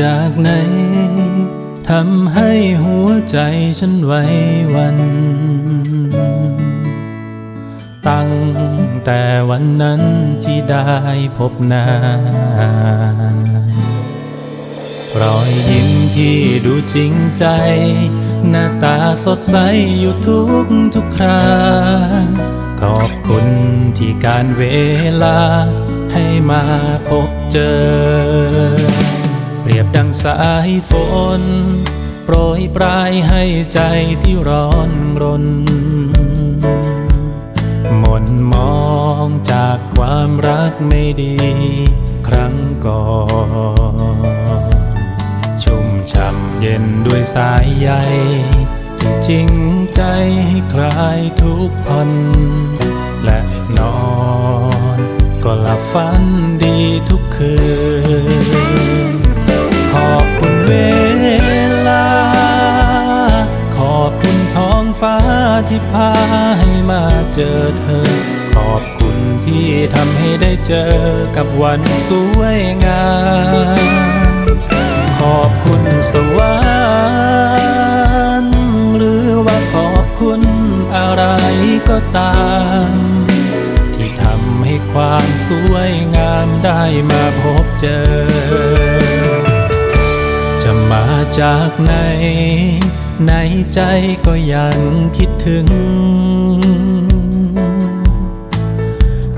จากไหนทำให้หัวใจฉันไหว้หวัน ตั้งแต่วันนั้นที่ได้พบหน้ารอยยิ้มที่ดูจริงใจ หน้าตาสดใสอยู่ทุกทุกครา ขอบคุณที่การเวลาให้มาพบเจอ ดังสายฝน โปรยปลายให้ใจที่ร้อนรน หม่นมองจากความรักไม่ดี ครั้งก่อน ชุ่มช่ำเย็นด้วยสายใยที่จริงใจให้คลายทุกผ่อนและนอน ก็หลับฝันดีทุกคืน อบคุณเวลา ขอบคุณท้องฟ้าที่พาให้มาเจอเธอ ขอบคุณที่ทำให้ได้เจอกับวันสวยงาม ขอบคุณสวรรค์หรือว่าขอบคุณอะไรก็ตามที่ทำให้ความสวยงามได้มาพบเจอ จะมาจากไหน ในใจก็ยังคิดถึง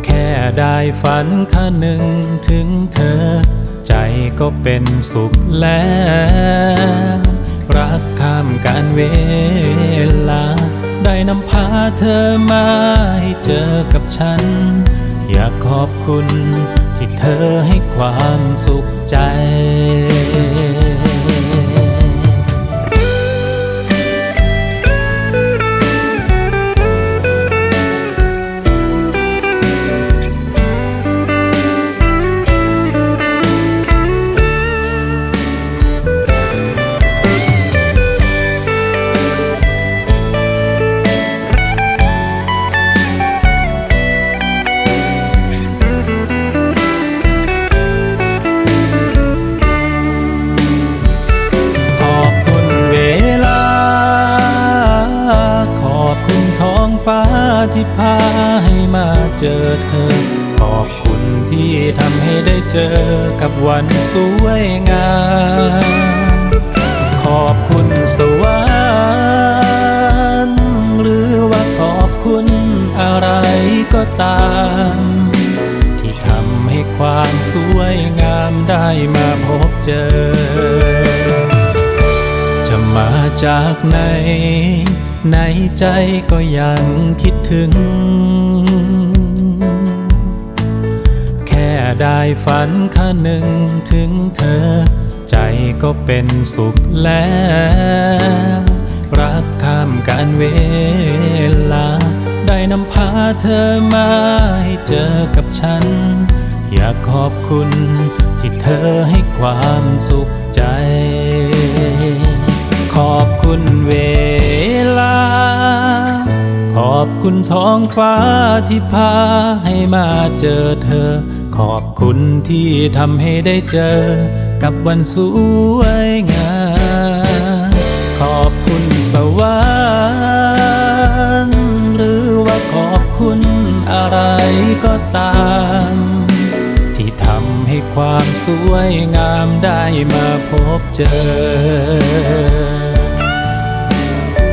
แค่ได้ฝันค่าหนึ่งถึงเธอ ใจก็เป็นสุขแล้ว รักข้ามการเวลา ได้นำพาเธอมาให้เจอกับฉัน อยากขอบคุณที่เธอให้ความสุขใจ อเธอ ขอบคุณที่ทำให้ได้เจอกับวันสวยงาม ขอบคุณสวรรค์หรือว่าขอบคุณอะไรก็ตาม ที่ทำให้ความสวยงามได้มาพบเจอ จะมาจากไหนในใจก็ยังคิดถึง ได้ฝันค่าหนึ่งถึงเธอ ใจก็เป็นสุขแล้ว รักข้ามการเวลา ได้นำพาเธอมาให้เจอกับฉัน อยากขอบคุณที่เธอให้ความสุขใจ ขอบคุณเวลา ขอบคุณท้องฟ้าที่พาให้มาเจอเธอ ขอบคุณที่ทำให้ได้เจอกับวันสวยงาม ขอบคุณสวรรค์หรือว่าขอบคุณอะไรก็ตาม ที่ทำให้ความสวยงามได้มาพบเจอ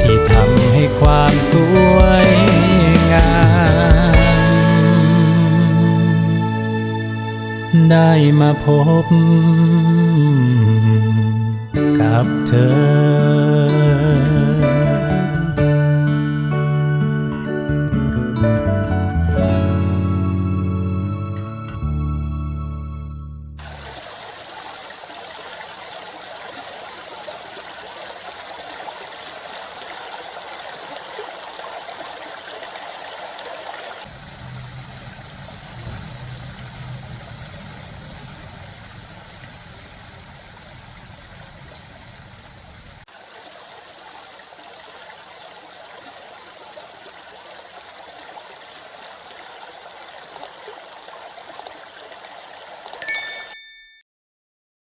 ที่ทำให้ความสวย มาพบกับเธอ